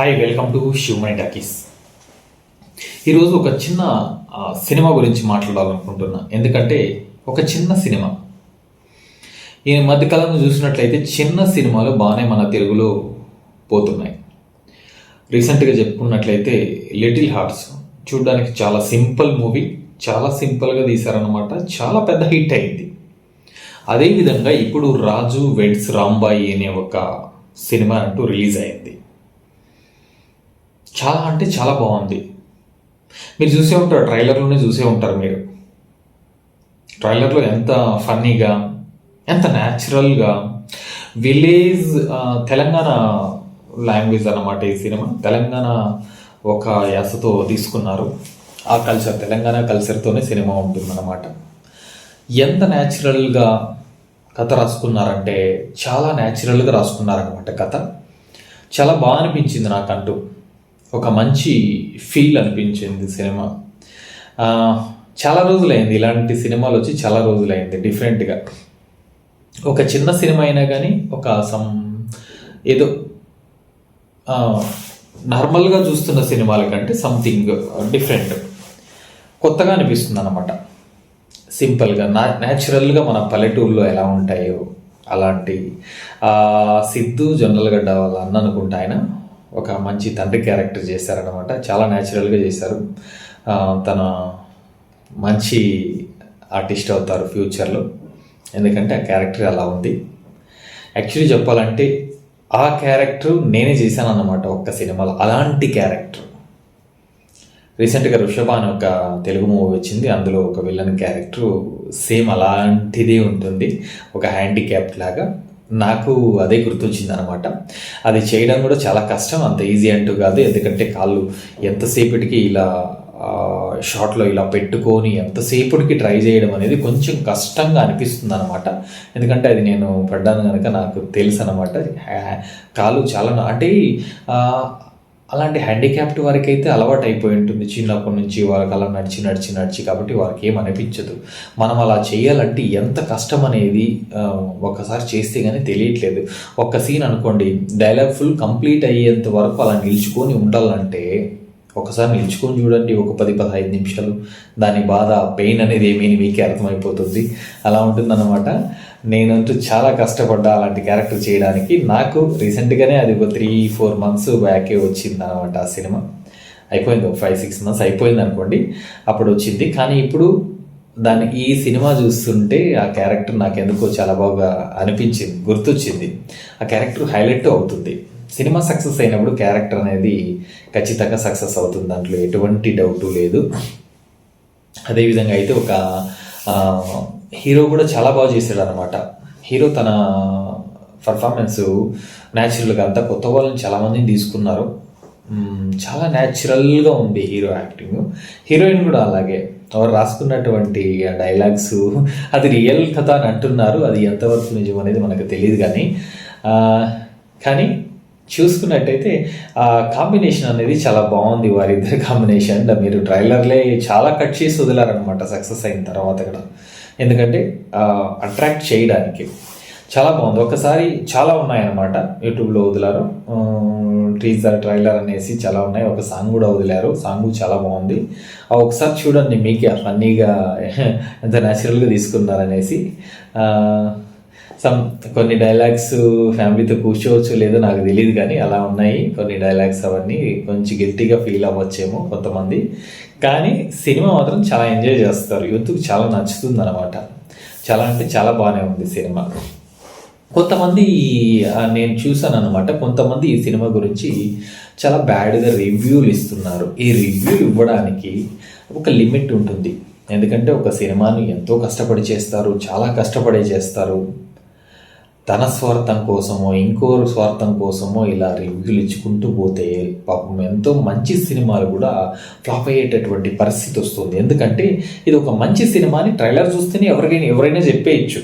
Hi welcome to Sivamani talkies ఈరోజు ఒక చిన్న సినిమా గురించి మాట్లాడాలనుకుంటున్నా. ఎందుకంటే ఒక చిన్న సినిమా. ఈ మధ్యకాలంలో చూసినట్లయితే చిన్న సినిమాలు బాగానే మన తెలుగులో పోతున్నాయి. రీసెంట్గా చెప్పుకున్నట్లయితే లిటిల్ హార్ట్స్ చూడడానికి చాలా సింపుల్ మూవీ చాలా సింపుల్గా తీశారనమాట చాలా పెద్ద హిట్ అయింది. అదేవిధంగా ఇప్పుడు రాజు వెడ్స్ రాంబాయి అనే ఒక సినిమా అంటూ రిలీజ్ అయింది. చాలా అంటే చాలా బాగుంది. మీరు చూసే ఉంటారు ట్రైలర్లోనే చూసే ఉంటారు మీరు. ట్రైలర్లో ఎంత ఫన్నీగా ఎంత న్యాచురల్గా విలేజ్ తెలంగాణ లాంగ్వేజ్ అన్నమాట ఈ సినిమా. తెలంగాణ ఒక యాసతో తీసుకున్నారు. ఆ కల్చర్ తెలంగాణ కల్చర్తోనే సినిమా ఉంటుందన్నమాట. ఎంత న్యాచురల్గా కథ రాసుకున్నారంటే చాలా న్యాచురల్గా రాసుకున్నారనమాట కథ. చాలా బాగా అనిపించింది నాకంటూ. ఒక మంచి ఫీల్ అనిపించింది సినిమా. చాలా రోజులైంది. ఇలాంటి సినిమాలు వచ్చి చాలా రోజులైంది డిఫరెంట్గా. ఒక చిన్న సినిమా అయినా కానీ ఒక సమ్ ఏదో నార్మల్గా చూస్తున్న సినిమాల కంటే సంథింగ్ డిఫరెంట్. కొత్తగా అనిపిస్తుంది అనమాట సింపుల్గా నా న్యాచురల్గా మన పల్లెటూరులో ఎలా ఉంటాయో అలాంటి సిద్ధు జొన్నలగడ్డ వాళ్ళ అన్న అనుకుంటా ఆయన. ఒక మంచి తండ్రి క్యారెక్టర్ చేశారనమాట చాలా న్యాచురల్గా చేశారు. తన మంచి ఆర్టిస్ట్ అవుతారు ఫ్యూచర్లో. ఎందుకంటే ఆ క్యారెక్టర్ అలా ఉంది. యాక్చువల్లీ చెప్పాలంటే ఆ క్యారెక్టర్ నేనే చేశాను అన్నమాట ఒక్క సినిమాలో. అలాంటి క్యారెక్టర్. రీసెంట్గా ఋషభ అని ఒక తెలుగు మూవీ వచ్చింది. అందులో ఒక విలన్ క్యారెక్టర్ సేమ్ అలాంటిదే ఉంటుంది. ఒక హ్యాండిక్యాప్ లాగా. నాకు అదే గుర్తొచ్చింది అనమాట అది చేయడం కూడా చాలా కష్టం అంత ఈజీ అంటూ కాదు. ఎందుకంటే కాళ్ళు ఎంతసేపటికి ఇలా షార్ట్లో ఇలా పెట్టుకొని ఎంతసేపటికి ట్రై చేయడం అనేది కొంచెం కష్టంగా అనిపిస్తుంది అనమాట ఎందుకంటే అది నేను పడ్డాను కనుక నాకు తెలుసు అనమాట కాలు చాలా అంటే అలాంటి హ్యాండిక్యాప్డ్ వారికి అయితే అలవాటు అయిపోయి ఉంటుంది. చిన్నప్పటి నుంచి వాళ్ళకి అలా నడిచి నడిచి నడిచి కాబట్టి వారికి ఏం అనిపించదు. మనం అలా చేయాలంటే ఎంత కష్టం అనేది ఒక్కసారి చేస్తే కానీ తెలియట్లేదు. ఒక్క సీన్ అనుకోండి డైలాగ్ ఫుల్ కంప్లీట్ అయ్యేంత వరకు అలా నిల్చుకొని ఉండాలంటే ఒకసారి నిల్చుకొని చూడండి ఒక పది పదహైదు నిమిషాలు. దాని బాధ పెయిన్ అనేది ఏమీ మీకే అర్థమైపోతుంది. అలా ఉంటుందన్నమాట. నేనంటూ చాలా కష్టపడ్డా అలాంటి క్యారెక్టర్ చేయడానికి. నాకు రీసెంట్గానే అది ఒక త్రీ ఫోర్ మంత్స్ బ్యాకే వచ్చింది అనమాట ఆ సినిమా. అయిపోయింది ఒక ఫైవ్ సిక్స్ మంత్స్ అయిపోయింది అనుకోండి అప్పుడు వచ్చింది. కానీ ఇప్పుడు దాని ఈ సినిమా చూస్తుంటే ఆ క్యారెక్టర్ నాకు ఎందుకో చాలా బాగా అనిపించింది గుర్తొచ్చింది. ఆ క్యారెక్టర్ హైలైట్ అవుతుంది. సినిమా సక్సెస్ అయినప్పుడు క్యారెక్టర్ అనేది ఖచ్చితంగా సక్సెస్ అవుతుంది. దాంట్లో ఎటువంటి డౌట్ లేదు. అదేవిధంగా అయితే ఒక హీరో కూడా చాలా బాగా చేశాడు అనమాట హీరో తన పర్ఫార్మెన్స్ న్యాచురల్గా అంతా కొత్త వాళ్ళని చాలామందిని తీసుకున్నారు. చాలా న్యాచురల్గా ఉంది హీరో యాక్టింగ్. హీరోయిన్ కూడా అలాగే. వారు రాసుకున్నటువంటి డైలాగ్స్ అది రియల్ కథ అని అంటున్నారు. అది ఎంతవరకు నిజం అనేది మనకు తెలియదు కానీ కానీ చూసుకున్నట్టయితే ఆ కాంబినేషన్ అనేది చాలా బాగుంది వారిద్దరి కాంబినేషన్ మీరు ట్రైలర్లే చాలా కట్ చేసి వదిలారనమాట సక్సెస్ అయిన తర్వాత కూడా. ఎందుకంటే అట్రాక్ట్ చేయడానికి. చాలా బాగుంది. ఒకసారి చాలా ఉన్నాయన్నమాట. యూట్యూబ్లో వదిలారు. టీజర్ ట్రైలర్ అనేసి చాలా ఉన్నాయి. ఒక సాంగ్ కూడా వదిలారు. సాంగ్ చాలా బాగుంది. ఒకసారి చూడండి మీకే ఫన్నీగా ఎంత న్యాచురల్గా తీసుకున్నారనేసి. సమ్ కొన్ని డైలాగ్స్ ఫ్యామిలీతో కూర్చోవచ్చు లేదో నాకు తెలియదు కానీ అలా ఉన్నాయి. కొన్ని డైలాగ్స్ అవన్నీ కొంచెం గిల్టీగా ఫీల్ అవ్వచ్చేమో కొంతమంది. కానీ సినిమా మాత్రం చాలా ఎంజాయ్ చేస్తారు. యూత్కి చాలా నచ్చుతుంది అనమాట చాలా అంటే చాలా బాగానే ఉంది సినిమా. కొంతమంది నేను చూసాను అనమాట కొంతమంది ఈ సినిమా గురించి చాలా బ్యాడ్గా రివ్యూలు ఇస్తున్నారు. ఈ రివ్యూలు ఇవ్వడానికి ఒక లిమిట్ ఉంటుంది. ఎందుకంటే ఒక సినిమాని ఎంతో కష్టపడి చేస్తారు చాలా కష్టపడి చేస్తారు. తన స్వార్థం కోసమో ఇంకో స్వార్థం కోసమో ఇలా రివ్యూలు ఇచ్చుకుంటూ పోతే పాపం ఎంతో మంచి సినిమాలు కూడా ఫ్లాప్ అయ్యేటటువంటి పరిస్థితి వస్తుంది. ఎందుకంటే ఇది ఒక మంచి సినిమాని ట్రైలర్ చూస్తేనే ఎవరికైనా ఎవరైనా చెప్పేయచ్చు.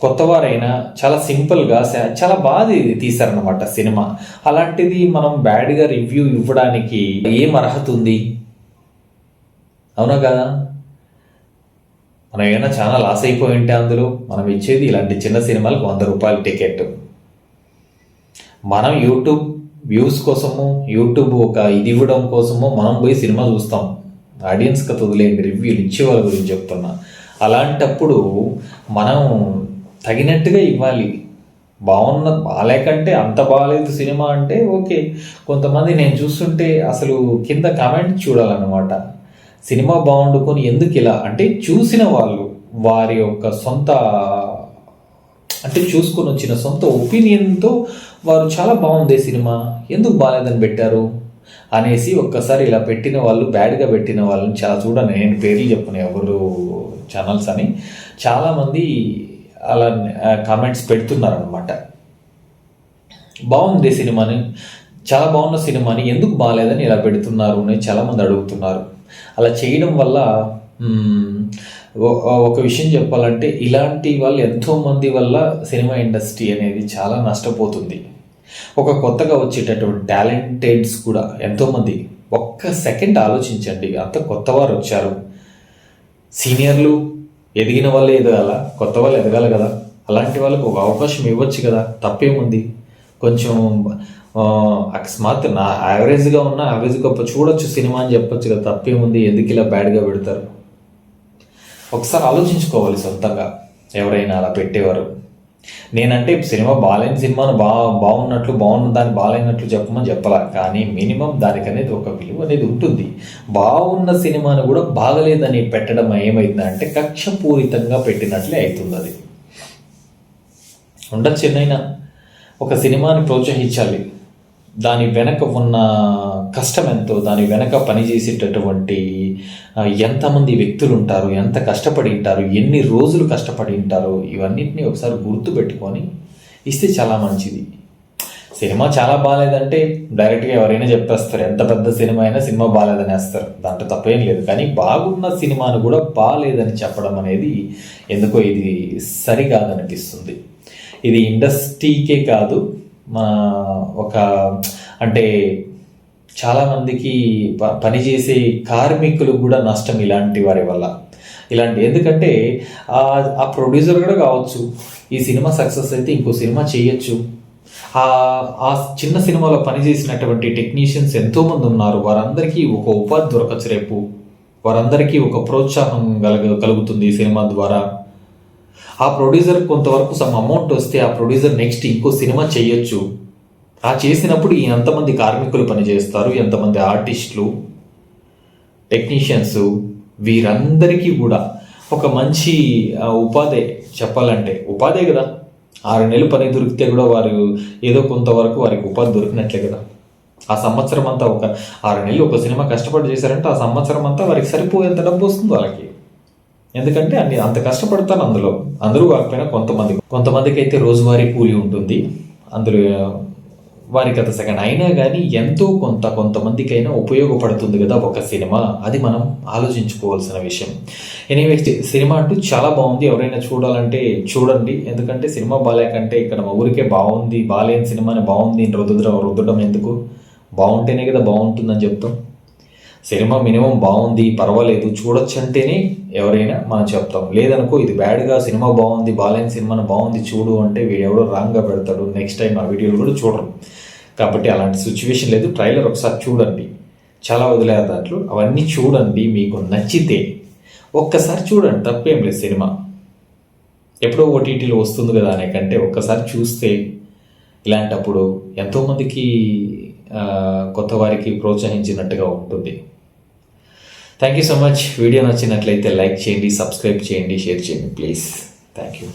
కొత్తవారైనా చాలా సింపుల్గా చాలా బాగా ఇది తీశారనమాట సినిమా. అలాంటిది మనం బ్యాడ్గా రివ్యూ ఇవ్వడానికి ఏం అర్హత ఉంది? అవునా కదా? మనం ఏమైనా చాలా లాస్ అయిపోయి ఉంటే అందులో మనం ఇచ్చేది ఇలాంటి చిన్న సినిమాలకు వంద రూపాయల టికెట్ మనం యూట్యూబ్ వ్యూస్ కోసము యూట్యూబ్ ఒక ఇది ఇవ్వడం కోసము మనం పోయి సినిమా చూస్తాం. ఆడియన్స్కి వదిలేయండి రివ్యూలు ఇచ్చే వాళ్ళ గురించి చెప్తున్నా. అలాంటప్పుడు మనం తగినట్టుగా ఇవ్వాలి. బాగున్న బాగాలేకంటే అంత బాగాలేదు సినిమా అంటే ఓకే. కొంతమంది నేను చూస్తుంటే అసలు కింద కామెంట్ చూడాలన్నమాట. సినిమా బాగుండుకొని ఎందుకు ఇలా? అంటే చూసిన వాళ్ళు వారి యొక్క సొంత అంటే చూసుకొని వచ్చిన సొంత ఒపీనియన్తో వారు చాలా బాగుంది సినిమా ఎందుకు బాగాలేదని పెట్టారు? అనేసి ఒక్కసారి ఇలా పెట్టిన వాళ్ళు బ్యాడ్గా పెట్టిన వాళ్ళని చాలా చూడండి నేను పేర్లు చెప్పను ఎవరు ఛానల్స్ అని. చాలామంది అలా కామెంట్స్ పెడుతున్నారనమాట బాగుంది సినిమాని చాలా బాగున్న సినిమాని ఎందుకు బాగాలేదని ఇలా పెడుతున్నారు అని చాలామంది అడుగుతున్నారు. అలా చేయడం వల్ల ఒక విషయం చెప్పాలంటే ఇలాంటి వాళ్ళు ఎంతోమంది వల్ల సినిమా ఇండస్ట్రీ అనేది చాలా నష్టపోతుంది. ఒక కొత్తగా వచ్చేటటువంటి టాలెంటెడ్స్ కూడా ఎంతోమంది ఒక్క సెకండ్ ఆలోచించండి. అంత కొత్త వారు వచ్చారు. సీనియర్లు ఎదిగిన వాళ్ళే ఎదగాల కొత్త వాళ్ళు ఎదగాలి కదా. అలాంటి వాళ్ళకు ఒక అవకాశం ఇవ్వచ్చు కదా. తప్పేముంది? కొంచెం అకస్మాత్ నా యావరేజ్గా ఉన్న యావరేజ్గా చూడొచ్చు సినిమా అని చెప్పొచ్చు కదా తప్పేముంది ఎందుకు ఇలా బ్యాడ్గా పెడతారు? ఒకసారి ఆలోచించుకోవాలి సొంతంగా ఎవరైనా అలా పెట్టేవారు. నేనంటే సినిమా బాగాలేని సినిమాను బా బాగున్నట్లు బాగున్న దాన్ని బాగాలేనట్లు చెప్పమని చెప్పాల కానీ మినిమం దానికి అనేది ఒక విలువ అనేది ఉంటుంది. బాగున్న సినిమాను కూడా బాగలేదని పెట్టడం ఏమైందంటే కక్షపూరితంగా పెట్టినట్లే అవుతుంది అది. ఉండొచ్చు ఎన్నైనా. ఒక సినిమాని ప్రోత్సహించాలి. దాని వెనక ఉన్న కష్టం ఎంతో దాని వెనక పనిచేసేటటువంటి ఎంతమంది వ్యక్తులు ఉంటారు ఎంత కష్టపడి ఉంటారు ఎన్ని రోజులు కష్టపడి ఉంటారు ఇవన్నిటిని ఒకసారి గుర్తుపెట్టుకొని ఇస్తే చాలా మంచిది. సినిమా చాలా బాగాలేదంటే డైరెక్ట్గా ఎవరైనా చెప్పేస్తారు ఎంత పెద్ద సినిమా అయినా సినిమా బాగాలేదని వేస్తారు దాంట్లో తప్పేం లేదు. కానీ బాగున్న సినిమాను కూడా బాగాలేదని చెప్పడం అనేది ఎందుకో ఇది సరికాదనిపిస్తుంది ఇది ఇండస్ట్రీకే కాదు మన ఒక అంటే చాలామందికి ప పనిచేసే కార్మికులు కూడా నష్టం ఇలాంటి వారి వల్ల. ఇలాంటి ఎందుకంటే ఆ ప్రొడ్యూసర్ కూడా కావచ్చు ఈ సినిమా సక్సెస్ అయితే ఇంకో సినిమా చేయొచ్చు. ఆ చిన్న సినిమాలో పనిచేసినటువంటి టెక్నీషియన్స్ ఎంతోమంది ఉన్నారు. వారందరికీ ఒక ఉపాధి దొరకచ్చు రేపు. వారందరికీ ఒక ప్రోత్సాహం కలగ కలుగుతుంది ఈ సినిమా ద్వారా. ఆ ప్రొడ్యూసర్ కొంతవరకు సమ్ అమౌంట్ వస్తే ఆ ప్రొడ్యూసర్ నెక్స్ట్ ఇంకో సినిమా చేయొచ్చు. ఆ చేసినప్పుడు ఈ ఎంతమంది కార్మికులు పనిచేస్తారు ఎంతమంది ఆర్టిస్టులు టెక్నీషియన్స్ వీరందరికీ కూడా ఒక మంచి ఉపాధి చెప్పాలంటే. ఉపాధే కదా. ఆరు నెలలు పని దొరికితే కూడా వారు ఏదో కొంతవరకు వారికి ఉపాధి దొరికినట్లే కదా. ఆ సంవత్సరం అంతా ఒక ఆరు నెలలు ఒక సినిమా కష్టపడి చేశారంటే ఆ సంవత్సరం అంతా వారికి సరిపోయేంత డబ్బు వస్తుంది వాళ్ళకి. ఎందుకంటే అన్ని అంత కష్టపడతాను అందులో. అందరూ కాకపోయినా కొంతమంది కొంతమందికి అయితే రోజువారీ కూలి ఉంటుంది. అందులో వారికి అంత సెకండ్ అయినా కానీ ఎంతో కొంత కొంతమందికైనా ఉపయోగపడుతుంది కదా ఒక సినిమా. అది మనం ఆలోచించుకోవాల్సిన విషయం. ఎనీవే సినిమా అంటూ చాలా బాగుంది. ఎవరైనా చూడాలంటే చూడండి. ఎందుకంటే సినిమా బాగాలేకంటే ఇక్కడ మా ఊరికే బాగుంది. బాగాలేని సినిమాని బాగుంది. అని రుద్దడం రుద్దడం ఎందుకు? బాగుంటేనే కదా బాగుంటుందని చెప్తాం. సినిమా మినిమం బాగుంది పర్వాలేదు చూడొచ్చు అంటేనే ఎవరైనా మనం చెప్తాం. లేదనుకో ఇది బ్యాడ్గా సినిమా బాగుంది బాగాలేని సినిమాను బాగుంది చూడు అంటే వీడు ఎవడో రాంగ్గా పెడతాడు. నెక్స్ట్ టైం ఆ వీడియోలు కూడా చూడరు. కాబట్టి అలాంటి సిచ్యువేషన్ లేదు. ట్రైలర్ ఒకసారి చూడండి. చాలా వదిలే దాంట్లో అవన్నీ చూడండి. మీకు నచ్చితే ఒక్కసారి చూడండి. తప్పేం లేదు సినిమా. ఎప్పుడో ఓటీటీలో వస్తుంది కదా అనే కంటే ఒక్కసారి చూస్తే ఇలాంటప్పుడు ఎంతోమందికి కొత్త వారికి ప్రోత్సహించినట్టుగా ఉంటుంది. Thank you so much video నచ్చినట్లయితే లైక్ చేయండి సబ్స్క్రైబ్ చేయండి షేర్ చేయండి ప్లీజ్ థ్యాంక్ యూ